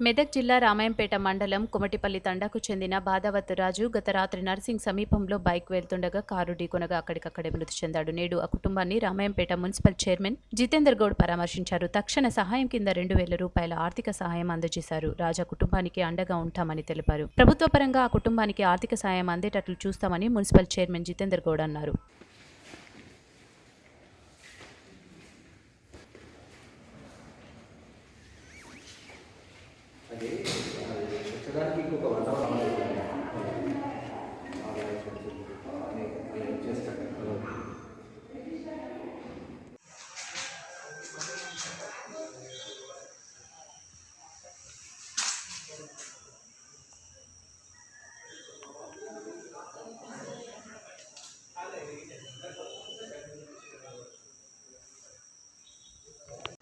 మెదక్ జిల్లా రామాయంపేట మండలం కుమటిపల్లి తండాకు చెందిన బాధావత్ రాజు గత రాత్రి నర్సింగ్ సమీపంలో బైక్ వెళ్తుండగా కారు ఢీకొనగా అక్కడికక్కడే మృతి చెందాడు. నేడు ఆ కుటుంబాన్ని రామాయంపేట మున్సిపల్ చైర్మన్ జితేందర్ గౌడ్ పరామర్శించారు. తక్షణ సహాయం కింద రెండు వేల రూపాయల ఆర్థిక సహాయం అందజేశారు. రాజా కుటుంబానికి అండగా ఉంటామని తెలిపారు. ప్రభుత్వ పరంగా ఆ కుటుంబానికి ఆర్థిక సహాయం అందేటట్లు చూస్తామని మున్సిపల్ చైర్మన్ జితేందర్ గౌడ్ అన్నారు. అది ఇంకొక వన్ అవర్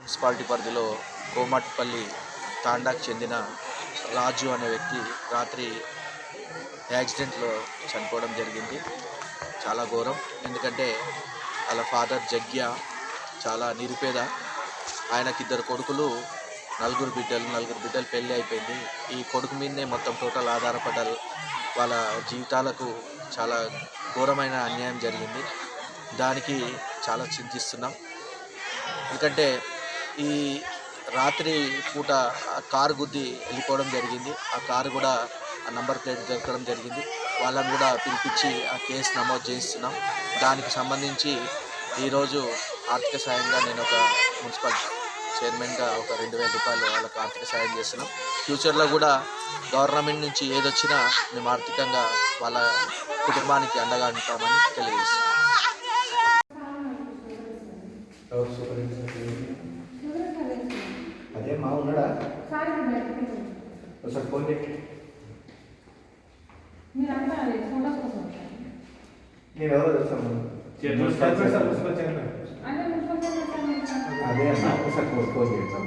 మున్సిపాలిటీ పరిధిలో కోమట్పల్లి తాండాకు చెందిన రాజు అనే వ్యక్తి రాత్రి యాక్సిడెంట్లో చనిపోవడం జరిగింది. చాలా ఘోరం. ఎందుకంటే వాళ్ళ ఫాదర్ జగ్య చాలా నిరుపేద. ఆయనకి ఇద్దరు కొడుకులు నలుగురు బిడ్డలు నలుగురు బిడ్డలు పెళ్ళి అయిపోయింది. ఈ కొడుకు మీదనే మొత్తం టోటల్ ఆధారపడ్డారు వాళ్ళ జీవితాలకు చాలా ఘోరమైన అన్యాయం జరిగింది. దానికి చాలా చింతిస్తున్నాం. ఎందుకంటే ఈ రాత్రి పూట ఆ కారు గుద్ది వెళ్ళిపోవడం జరిగింది. ఆ కారు కూడా ఆ నంబర్ ప్లేట్ దొరకడం జరిగింది. వాళ్ళని కూడా పిలిపించి ఆ కేసు నమోదు చేయిస్తున్నాం. దానికి సంబంధించి ఈరోజు ఆర్థిక సాయంగా నేను ఒక మున్సిపల్ చైర్మన్గా ఒక రెండు వేల రూపాయలు వాళ్ళకి ఆర్థిక సాయం చేస్తున్నాం. ఫ్యూచర్లో కూడా గవర్నమెంట్ నుంచి ఏదొచ్చినా మేము ఆర్థికంగా వాళ్ళ కుటుంబానికి అండగా ఉంటామని తెలియజేస్తున్నాం. ఒకసారి ఫోన్ చేయి మీరంతా ఫోటోస్ కోసం నేను ఎవరో తెలుసా చైర్మన్ సార్ మున్సిపల్ చైర్మన్